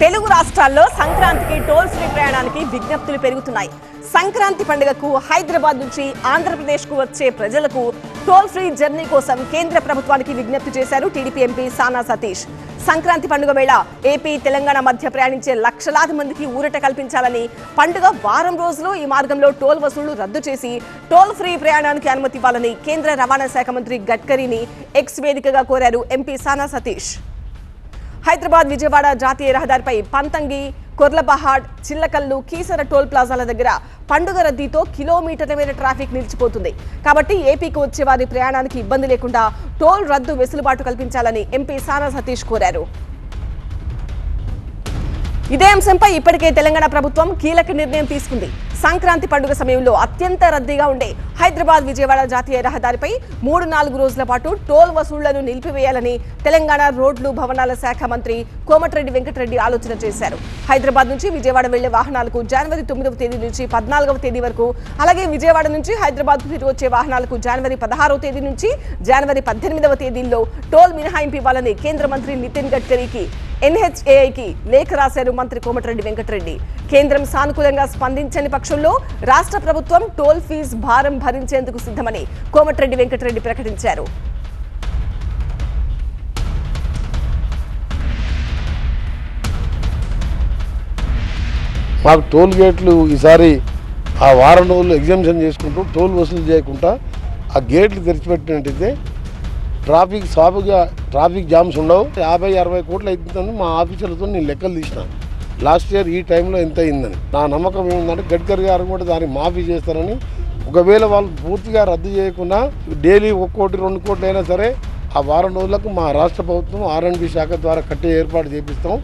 తెలుగు రాష్ట్రాల్లో సంక్రాంతికి toll free ప్రయాణానికి విజ్ఞప్తులు పెరుగుతున్నాయి. సంక్రాంతి పండుగకు హైదరాబాద్ నుంచి ఆంధ్రప్రదేశ్కు వచ్చే ప్రజలకు టోల్ ఫ్రీ జర్నీ కోసం కేంద్ర ప్రభుత్వానికి విజ్ఞప్తి చేశారు టీడీపీ ఎంపీ సానా సతీష్. సంక్రాంతి పండుగ వేళ ఏపీ తెలంగాణ మధ్య ప్రయాణించే లక్షలాది మందికి ఊరట కల్పించాలని పండుగ వారం రోజులు ఈ మార్గంలో టోల్ వసూళ్ళు రద్దు చేసి టోల్ ఫ్రీ ప్రయాణానికి అనుమతి ఇవ్వాలని కేంద్ర రవాణా శాఖ మంత్రి గడ్కరీని ఎక్స్ వేదికగా కోరారు ఎంపీ సానా సతీష్. హైదరాబాద్ విజయవాడ జాతీయ రహదారిపై పంతంగి కొర్లబహాడ్ చిల్లకల్లు కీసర టోల్ ప్లాజాల దగ్గర పండుగ రద్దీతో కిలోమీటర్ల మీద ట్రాఫిక్ నిలిచిపోతుంది. కాబట్టి ఏపీకి వచ్చే వారి ప్రయాణానికి ఇబ్బంది లేకుండా టోల్ రద్దు వెసులుబాటు కల్పించాలని ఎంపీ సానా సతీష్ కోరారు. ఇదే అంశంపై ఇప్పటికే తెలంగాణ ప్రభుత్వం కీలక నిర్ణయం తీసుకుంది. సంక్రాంతి పండుగ సమయంలో అత్యంత రద్దీగా ఉండే హైదరాబాద్ విజయవాడ జాతీయ రహదారిపై మూడు నాలుగు రోజుల పాటు టోల్ వసూళ్ళను నిలిపివేయాలని తెలంగాణ రోడ్లు భవనాల శాఖ మంత్రి కోమటిరెడ్డి వెంకటరెడ్డి ఆలోచన చేశారు. హైదరాబాద్ నుంచి విజయవాడ వెళ్ళే వాహనాలకు జనవరి తొమ్మిదవ తేదీ నుంచి పద్నాలుగవ తేదీ వరకు అలాగే విజయవాడ నుంచి హైదరాబాద్ తిరిగి వచ్చే వాహనాలకు జనవరి పదహారవ తేదీ నుంచి జనవరి పద్దెనిమిదవ తేదీల్లో టోల్ మినహాయింపు ఇవ్వాలని కేంద్ర మంత్రి నితిన్ గడ్కరీకి ఎన్హెచ్ఏఐకి లేఖ రాశారు మంత్రి కోమటిరెడ్డి వెంకటరెడ్డి. కేంద్రం సానుకూలంగా స్పందించని పక్షంలో రాష్ట్ర ప్రభుత్వం టోల్ ఫీజు భారం భరించేందుకు సిద్ధమని కోమటిరెడ్డి వెంకటరెడ్డి ప్రకటించారు. మాకు టోల్ గేట్లు ఈసారి ఆ వారం రోజులు ఎగ్జామ్షన్ చేసుకుంటూ టోల్ వసూలు చేయకుండా ఆ గేట్లు తెరిచిపెట్టినట్టయితే ట్రాఫిక్ సాఫీగా ట్రాఫిక్ జామ్స్ ఉండవు. యాభై అరవై కోట్లు అవుతుందని మా ఆఫీసర్లతో నేను లెక్కలు తీసిన. లాస్ట్ ఇయర్ ఈ టైంలో ఎంత అయిందని. నా నమ్మకం ఏముందంటే గడ్కరీ గారు కూడా దాన్ని మాఫీ చేస్తారని. ఒకవేళ వాళ్ళు పూర్తిగా రద్దు చేయకుండా డైలీ ఒక కోటి రెండు కోట్లు అయినా సరే ఆ వారం రోజులకు మా రాష్ట్ర ప్రభుత్వం ఆర్ఎండ్బి శాఖ ద్వారా కట్టే ఏర్పాటు చేపిస్తాం.